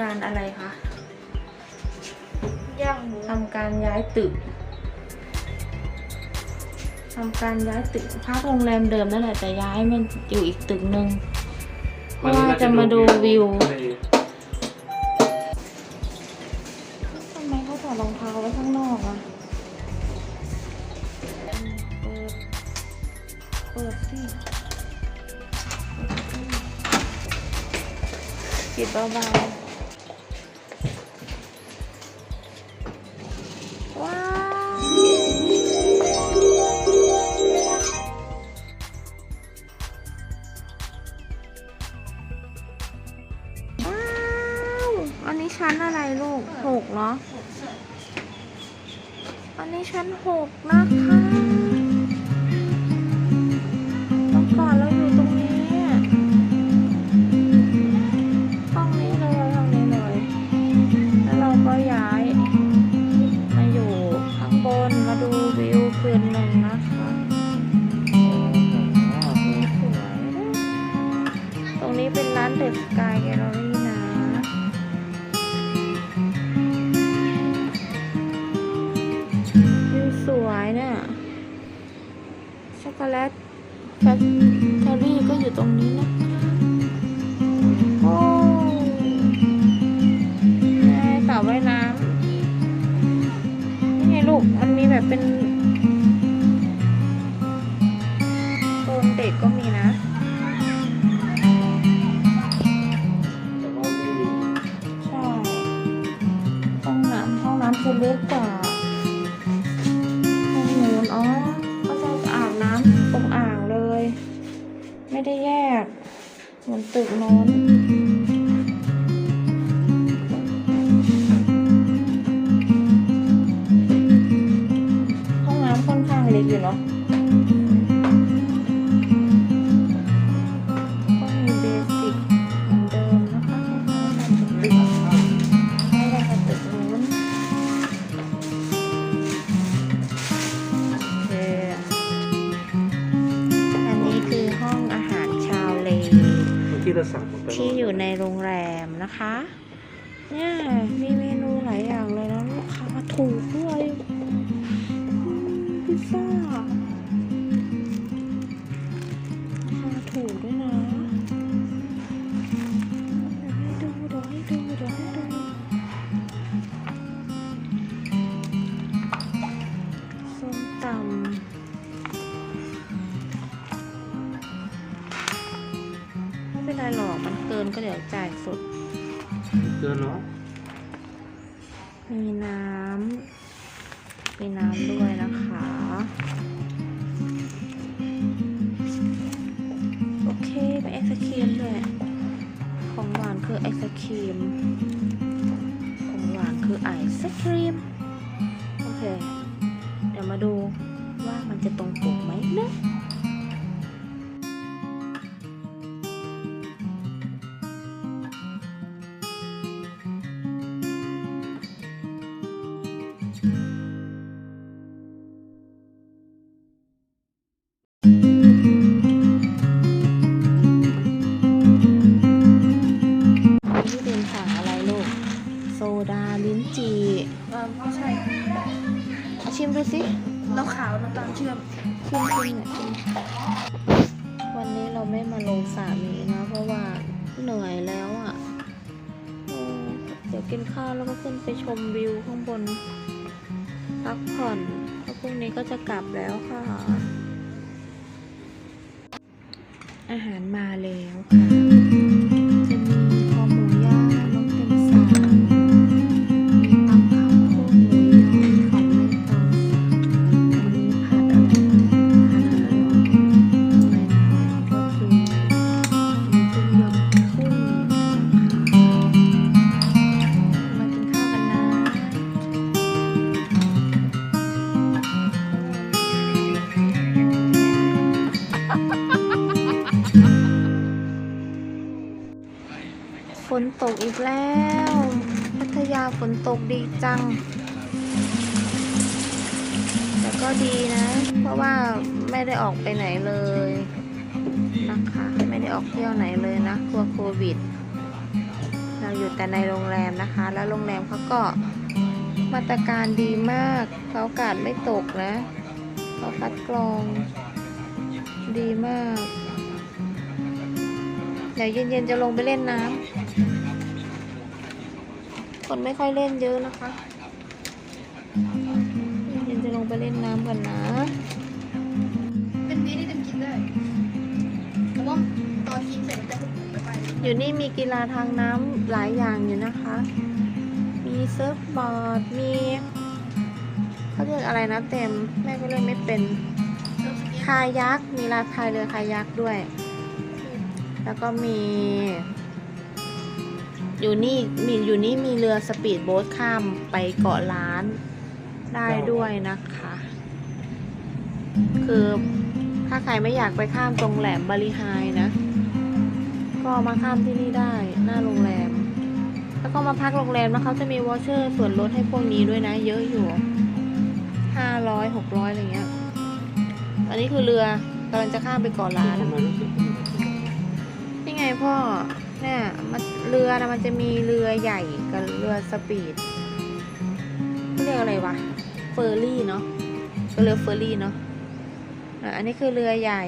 ำการอะไรคะย่างหมูทำการย้ายตึกทำการย้ายตึกพักโรงแรมเดิมนั่นแหละแต่ย้ายมันอยู่อีกตึกหนึ่งเพราะว่าจะมาดูวิวทะเลทำไมเขาถอดรองเท้าไว้ข้างนอกอะเปิดเปิดสิปิดเบาๆ นี้ชั้นอะไรลูกหกเหรออันนี้ชั้นหกนะคะเมื่อก่อนเราอยู่ตรงนี้ห้องนี้เลยห้องนี้เลย แล้วเราก็ย้าย มาอยู่ข้างบนมาดูวิวคืนหนึ่งนะคะสวยนะตรงนี้เป็นร้านเดอะสกายแกลเลอรี่นะ โกแลตแฟคทอรี่ก็อยู่ตรงนี้นะคะโอ้ยสระว่ายน้ำนี่ไงลูก มันมีแบบเป็นโซนเด็กก็มีนะ แต่ว่าไม่มีใช่ ห้องน้ำห้องน้ำจะเล็กกว่า ไม่ได้แยก เหมือนตึกโน้น ที่เราสั่งไปที่อยู่ในโรงแรมนะคะ เนี่ยมีเมนูหลายอย่างเลยนะลูกค้าถูกด้วยพิซซ่า ไม่เป็นไรหรอกมันเกินก็เดี๋ยวจ่ายสด เกินเนาะมีน้ำ มีน้ำด้วยนะคะ โอเคไปไอศครีมด้วย ของหวานคือไอศครีม ของหวานคือไอศครีม ยวกินข้าวแล้วก็ขึ้นไปชมวิวข้างบนพักผ่อนแล้วพรุ่งนี้ก็จะกลับแล้วค่ะ อาหารมาแล้วค่ะ ตกอีกแล้ว พัทยาฝนตกดีจัง แต่ก็ดีนะ เพราะว่าไม่ได้ออกไปไหนเลยนะคะ ไม่ได้ออกเที่ยวไหนเลยนะกลัวโควิด เราอยู่แต่ในโรงแรมนะคะ แล้วโรงแรมเขาก็มาตรการดีมากเขาอากาศไม่ตกนะเขาคัดกรอง ดีมาก เดี๋ยวเย็นๆจะลงไปเล่นน้ำ คนไม่ค่อยเล่นเยอะนะคะเย็นๆจะลงไปเล่นน้ำกันนะ เป็นเบียร์ที่เต็มกินได้แต่ว่าตอนกินเสร็จจะไปไปอยู่นี่มีกีฬาทางน้ำหลายอย่างอยู่นะคะ มีเซิร์ฟบอร์ด มีเขาเรียกอะไรนะเต็ม แม่ก็เล่นไม่เป็นเริ่มสเก็ตคายัก มีลานพายเรือคายักด้วย แล้วก็มี อยู่นี่มีอยู่นี่มีเรือสปีดโบ๊ทข้ามไปเกาะล้านได้ด้วยนะคะ คือถ้าใครไม่อยากไปข้ามตรงแหลมบาลีไฮนะ ก็มาข้ามที่นี่ได้หน้าโรงแรม แล้วก็มาพักโรงแรมแล้วเขาจะมีวอเชอร์ส่วนลดให้พวกนี้ด้วยนะ เยอะอยู่ห้าร้อยหกร้อยอะไรเงี้ย อันนี้คือเรือกำลังจะข้ามไปเกาะล้านนี่ไงพ่อ เนี่ยมันเรือนะมันจะมีเรือใหญ่กับเรือสปีดเขาเรียกอะไรวะเฟอร์รี่เนาะก็เรือเฟอร์รี่เนาะอะอันนี้คือเรือใหญ่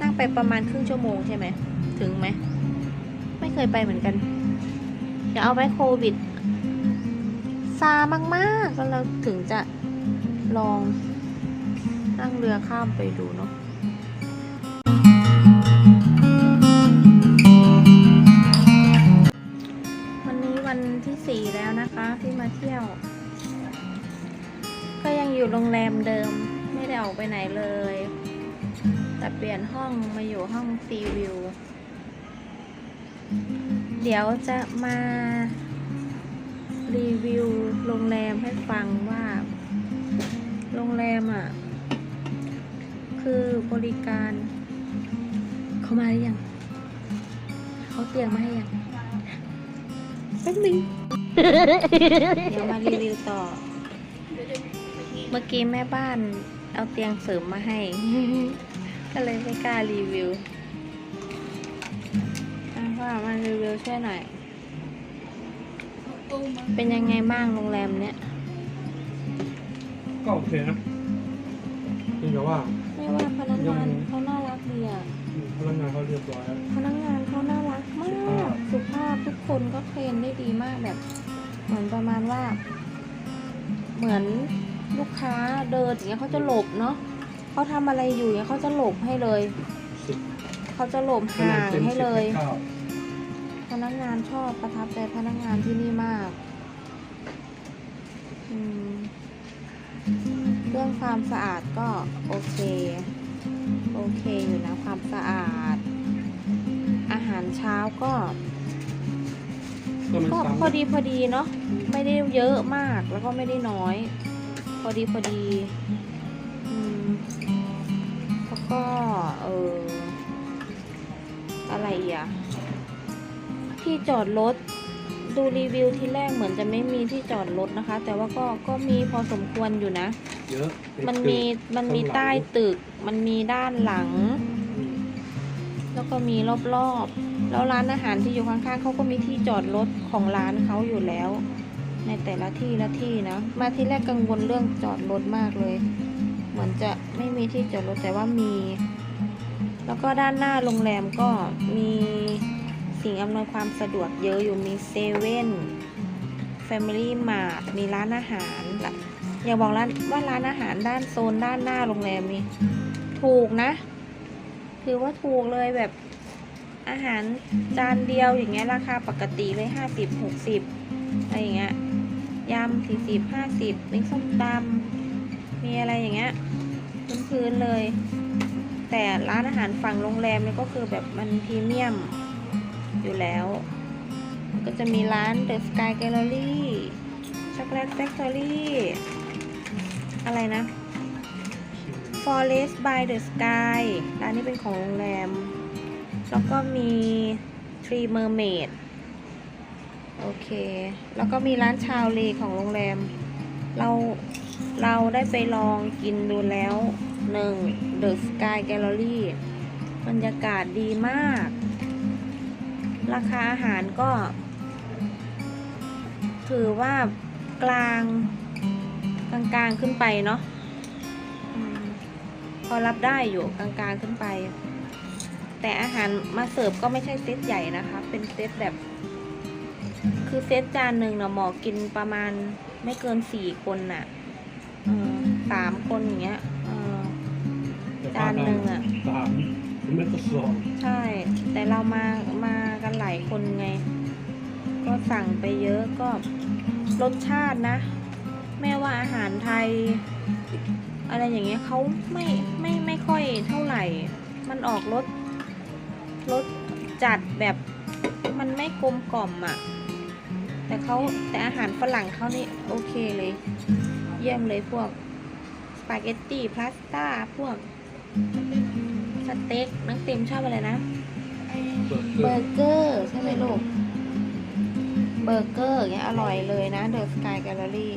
นั่งไปประมาณครึ่งชั่วโมงใช่ไหมถึงไหมไม่เคยไปเหมือนกันอย่าเอาไว้โควิดซามากๆแล้วเราถึงจะลองนั่งเรือข้ามไปดูเนาะ สี่แล้วนะคะที่มาเที่ยว ก็ยังอยู่โรงแรมเดิมไม่ได้ออกไปไหนเลย แต่เปลี่ยนห้องมาอยู่ห้องซีวิว เดี๋ยวจะมารีวิวโรงแรมให้ฟังว่า โรงแรมอะ คือบริการเขามาหรือยังเขาเตียมมาให้ยังแป๊บนึง เดี๋ยวมารีวิวต่อ เมื่อกี้แม่บ้านเอาเตียงเสริมมาให้ ก็เลยไม่กล้ารีวิวอะว่ามารีวิวช่วยหน่อยตู้มาเป็นยังไงบ้างโรงแรมเนี้ย ก็โอเคนะจริงแต่ว่า ไม่ว่าพนักงานเขาน่ารักดีอะพนักงานเขาเรียบร้อยแล้วพนักงานเขาน่ารักมาก สุภาพทุกคนก็เทรนได้ดีมากแบบ เหมือนประมาณว่า เหมือนลูกค้าเดินอย่างเงี้ยเขาจะหลบเนาะเขาทำอะไรอยู่อย่างเงี้ยเขาจะหลบให้เลยเขาจะหลบห่างให้เลย พนักงานชอบประทับใจพนักงานที่นี่มากเรื่องความสะอาดก็โอเค โอเคอยู่นะความสะอาด อาหารเช้าก็ ก็มันก็ซ้ำพอดีพอดีเนาะไม่ได้เยอะมากแล้วก็ไม่ได้น้อย พอดีพอดีอืมแล้วก็เอออะไรอีกอะที่จอดรถดูรีวิวที่แรกเหมือนจะไม่มีที่จอดรถนะคะ แต่ว่าก็ก็มีพอสมควรอยู่นะ เยอะมันมีมันมีข้างหลังใต้ตึก มันมีด้านหลังอืมแล้วก็มีรอบๆ แล้วร้านอาหารที่อยู่ข้างๆเขาก็มีที่จอดรถของร้านเขาอยู่แล้ว ในแต่ละที่ละที่นะมาที่แรกกังวลเรื่องจอดรถมากเลย เหมือนจะไม่มีที่จอดรถแต่ว่ามี แล้วก็ด้านหน้าโรงแรมก็มีสิ่งอำนวยความสะดวกเยอะอยู่มีเซเว่นแฟมิลี่มาร์ทมีร้านอาหารอย่าบอกร้านว่าร้านอาหารด้านโซนด้านหน้าโรงแรมนี่ถูกนะ ถือว่าถูกเลยแบบ อาหารจานเดียวอย่างเงี้ยราคาปกติเลยห้าสิบหกสิบอะไรอย่างเงี้ยยำสี่สิบห้าสิบนี่ส้มตำมีอะไรอย่างเงี้ยพื้นๆเลย แต่ร้านอาหารฝั่งโรงแรมเนี่ยก็คือแบบมันพรีเมียมอยู่แล้ว ก็จะมีร้าน The Sky Gallery Chocolate Factory อะไรนะ Forest by the Sky ร้านนี้เป็นของโรงแรม แล้วก็มี Tree Mermaid โอเค แล้วก็มีร้านชาวเลของโรงแรม เราเราได้ไปลองกินดูแล้วหนึ่ง The Sky Gallery บรรยากาศดีมาก ราคาอาหารก็ ถือว่ากลางกลางๆขึ้นไปเนาะพอรับได้อยู่กลางๆขึ้นไป แต่อาหารมาเสิร์ฟก็ไม่ใช่เซตใหญ่นะคะ เป็นเซตแบบ คือเซตจานหนึ่งเนาะหมอกินประมาณไม่เกินสี่คนน่ะเออสามคนอย่างเงี้ยเออจานหนึ่งอะสามไม่ก็สองใช่ แต่เรามามากันหลายคนไง ก็สั่งไปเยอะก็รสชาตินะ แม่ว่าอาหารไทย อะไรอย่างเงี้ยเขาไม่ไม่ไม่ค่อยเท่าไหร่ มันออกรส รสจัดแบบมันไม่กลมกล่อมอะ่ะ แต่เขาแต่อาหารฝรั่งเขานี่โอเคเลย เยี่ยมเลยพวกสปาเกตตี้พาสต้าพวกสเต็กนังเต็มชอบอะไรนะ เบอร์เกอร์ใช่ไหมลูก เบอร์เกอร์เงี้ยอร่อยเลยนะ The Sky Gallery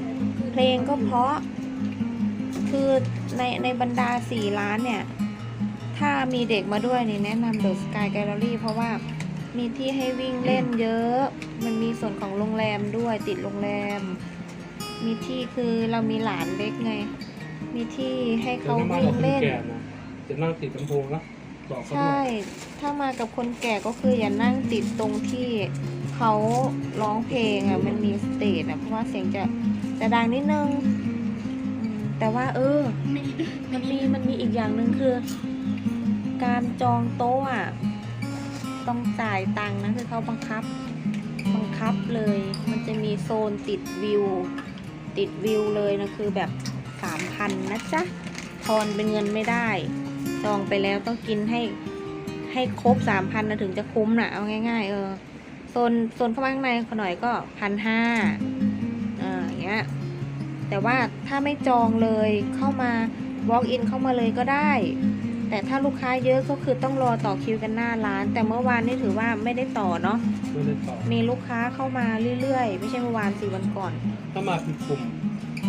เพลงก็เพราะ คือในในบรรดาสี่ร้านเนี่ย ถ้ามีเด็กมาด้วยนี่แนะนำ The Sky Gallery เพราะว่ามีที่ให้วิ่งเล่นเยอะ มันมีส่วนของโรงแรมด้วยติดโรงแรม มีที่คือเรามีหลานเล็กไง มีที่ให้เดี๋ยวเขาถ้ามาวิ่กับงคนเล่นแก่นะจะนั่งติดลำโพงแล้วบอกเขาด้ใช่วยถ้ามากับคนแก่ก็คืออย่านั่งติดตรงที่เขาร้องเพลงอะ มันมีสเตจอะ เพราะว่าเสียงจะจะดังนิดนึงอืมแต่ว่าเออมีมันมีมันมีอีกอย่างหนึ่งคือ การจองโต๊ะอะต้องจ่ายตังค์นะคือเขาบังคับ บังคับเลย มันจะมีโซนติดวิว ติดวิวเลยนะคือแบบสามพันนะจ๊ะทอนเป็นเงินไม่ได้ จองไปแล้วต้องกินให้ให้ครบสามพันนะถึงจะคุ้มนะเอาง่าย ๆ เออโซนโซนข้ามาข้างในหน่อยก็พันห้าเอออย่างเงี้ยแต่ว่าถ้าไม่จองเลยเข้ามา walk in เข้ามาเลยก็ได้ แต่ถ้าลูกค้าเยอะก็คือต้องรอต่อคิวกันหน้าร้าน แต่เมื่อวานนี่ถือว่าไม่ได้ต่อเนาะไม่ได้ต่อมีลูกค้าเข้ามาเรื่อยๆ ไม่ใช่เมื่อวานสี่วันก่อนถ้ามาเป็นกลุ่ม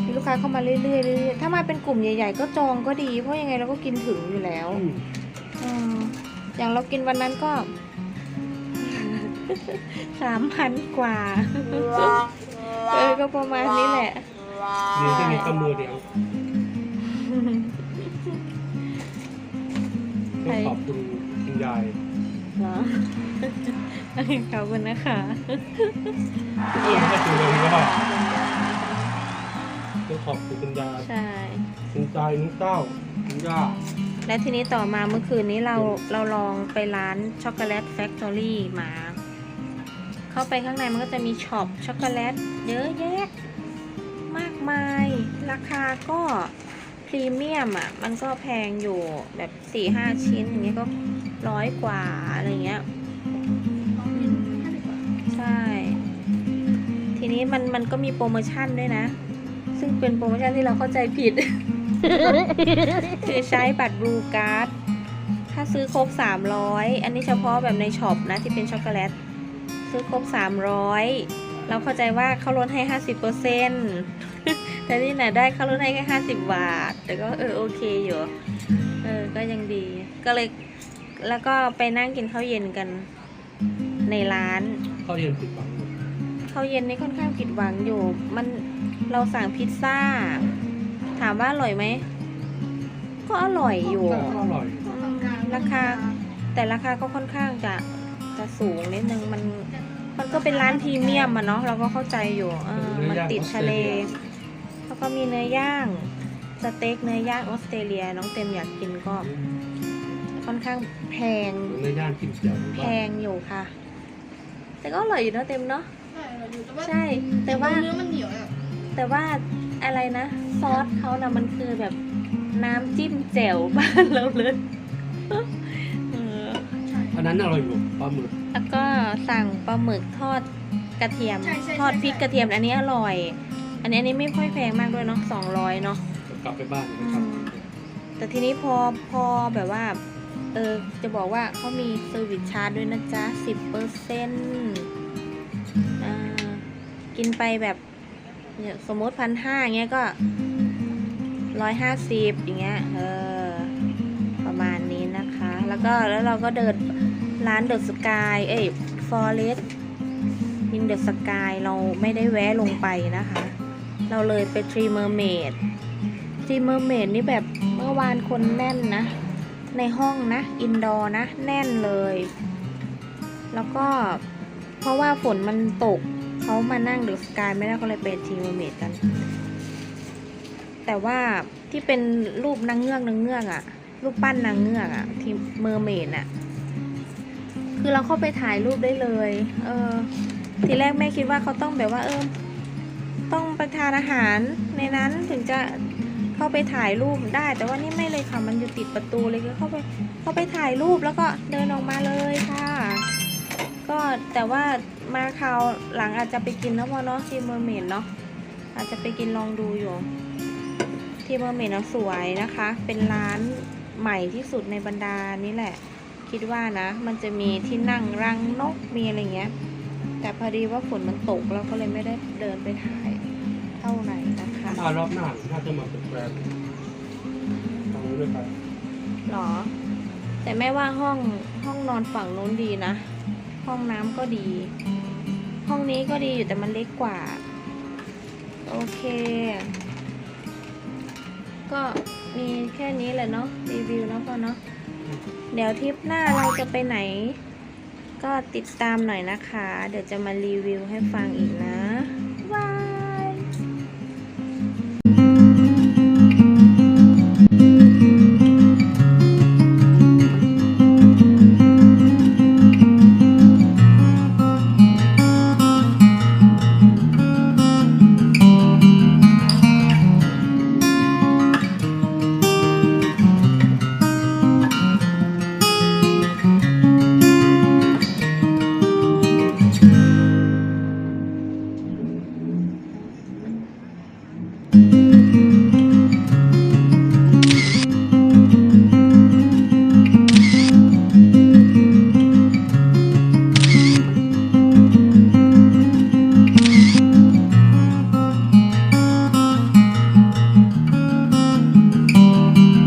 มีลูกค้าเข้ามาเรื่อยๆเรื่อยๆถ้ามาเป็นกลุ่มใหญ่ ๆ ก็จองก็ดี เพราะยังไงเราก็กินถึงอยู่แล้วอืมอืมอย่างเรากินวันนั้นก็สามพันกว่าเออก็ประมาณนี้แหละดีที่มีข้อมือเดียว ต้องขอบคุณคุณยายเหรอขอบคุณนะคะถ้าจูเลยก็ต้องขอบคุณคุณยายใช่คุณใจนุ้งเต้าคุณย่าและทีนี้ต่อมาเมื่อคืนนี้เราเราลองไปร้านช็อกโกแลตแฟคทอรี่มา เข้าไปข้างในมันก็จะมีช็อปช็อกโกแลตเยอะแยะ มากมาย ราคาก็ พรีเมียมอะ มันก็แพงอยู่แบบสี่ห้าชิ้นอย่างเงี้ยก็ร้อยกว่าอะไรเงี้ยใช่ ทีนี้มันมันก็มีโปรโมชั่นด้วยนะ ซึ่งเป็นโปรโมชั่นที่เราเข้าใจผิด คือใช้บัตรบลูการ์ดถ้าซื้อครบ 300 อันนี้เฉพาะแบบในช็อปนะที่เป็นช็อกโกแลต ซื้อครบ 300 เราเข้าใจว่าเขาลดให้ 50% แต่นี่นะได้เขาลดให้แค่50บาท แต่ก็เออโอเคอยู่ เออก็ยังดี ก็เลยแล้วก็ไปนั่งกินข้าวเย็นกันในร้านเข้าเรียนผิดฝังข้าวเย็นนี่ค่อนข้างผิดหวังอยู่ มันเราสั่งพิซซ่า ถามว่าอร่อยไหม ก็อร่อยอยู่ ก็อร่อย ราคา แต่ราคาก็ค่อนข้างจะจะสูงนิดนึงมัน มันก็เป็นร้านพรีเมียมอะเนาะเราก็เข้าใจอยู่เออมันติดทะเล แล้วก็มีเนื้อย่างสเต็กเนื้อย่างออสเตรเลีย น้องเต็มอยากกินก็ค่อนข้างแพงในย่านกินเจียวแพงอยู่ค่ะ แต่ก็อร่อยอยู่เนอะเต็มเนาะใช่เราอยู่แต่ว่าใช่ แต่ว่าเนื้อมันเหนียวอะแต่ว่าอะไรนะ ซอสเขานะมันคือแบบน้ำจิ้มแจ่วบ้านเราเลยเออใช่อันนั้นอร่อยอยู่ปลาหมึกแล้วก็สั่งปลาหมึกทอดกระเทียมใช่ใช่ทอดพริกใช่กระเทียมอันนี้อร่อย อันนี้อันนี้ไม่ค่อยแพงมากด้วยเนาะสองร้อยเนาะกลับไปบ้านนะครับ แต่ทีนี้พอพอแบบว่า เออจะบอกว่าเขามีเซอร์วิสชาร์จด้วยนะจ๊ะสิบเปอร์เซ็นต์อ่ากินไปแบบเนี่ยสมมติพันห้าเงี้ยก็ร้อยห้าสิบอย่างเงี้ยเออประมาณนี้นะคะ แล้วก็แล้วเราก็เดินร้านเดอะสกายเอ้ย Forest in the Sky เราไม่ได้แวะลงไปนะคะ เราเลยไป Tree Mermaid Tree Mermaid นี่แบบเมื่อวานคนแน่นนะ ในห้องนะ อินดอร์นะ แน่นเลย แล้วก็เพราะว่าฝนมันตกเขามานั่งเดอะสกายไม่ได้ก็เลยไปทรีเมอร์เมดกัน แต่ว่าที่เป็นรูปนางเงือกนางเงือกอะรูปปั้นนางเงือกอะที่เมอร์เมดอะคือเราเข้าไปถ่ายรูปได้เลย เออ ทีแรกแม่คิดว่าเขาต้องแบบว่าเออ ต้องไปทานอาหารในนั้นถึงจะเข้าไปถ่ายรูปได้ แต่ว่านี่ไม่เลยค่ะมันอยู่ติดประตูเลยก็เข้าไปเข้าไปถ่ายรูปแล้วก็เดินออกมาเลยค่ะ ก็แต่ว่ามาคราวหลังอาจจะไปกินนะพอเนาะทีเมอร์เมดเนาะอาจจะไปกินลองดูอยู่ ทีเมอร์เมดนะสวยนะคะ เป็นร้านใหม่ที่สุดในบรรดานี่แหละ คิดว่านะ มันจะมีที่นั่งรังนกมีอะไรเงี้ยแต่พอดีว่าฝนมันตกเราก็เลยไม่ได้เดินไปถ่าย เท่าไหร่นะคะถ้ารอบหน้าน่าจะมาเป็นแบรนด์ทางนี้ด้วยกันหรอ แต่แม่ว่าห้องห้องนอนฝั่งนู้นดีนะ ห้องน้ำก็ดี ห้องนี้ก็ดีอยู่แต่มันเล็กกว่า โอเค ก็มีแค่นี้แหละเนาะรีวิวเนาะพ่อเนาะเดี๋ยวทริปหน้าเราจะไปไหน ก็ติดตามหน่อยนะคะ เดี๋ยวจะมารีวิวให้ฟังอีกนะ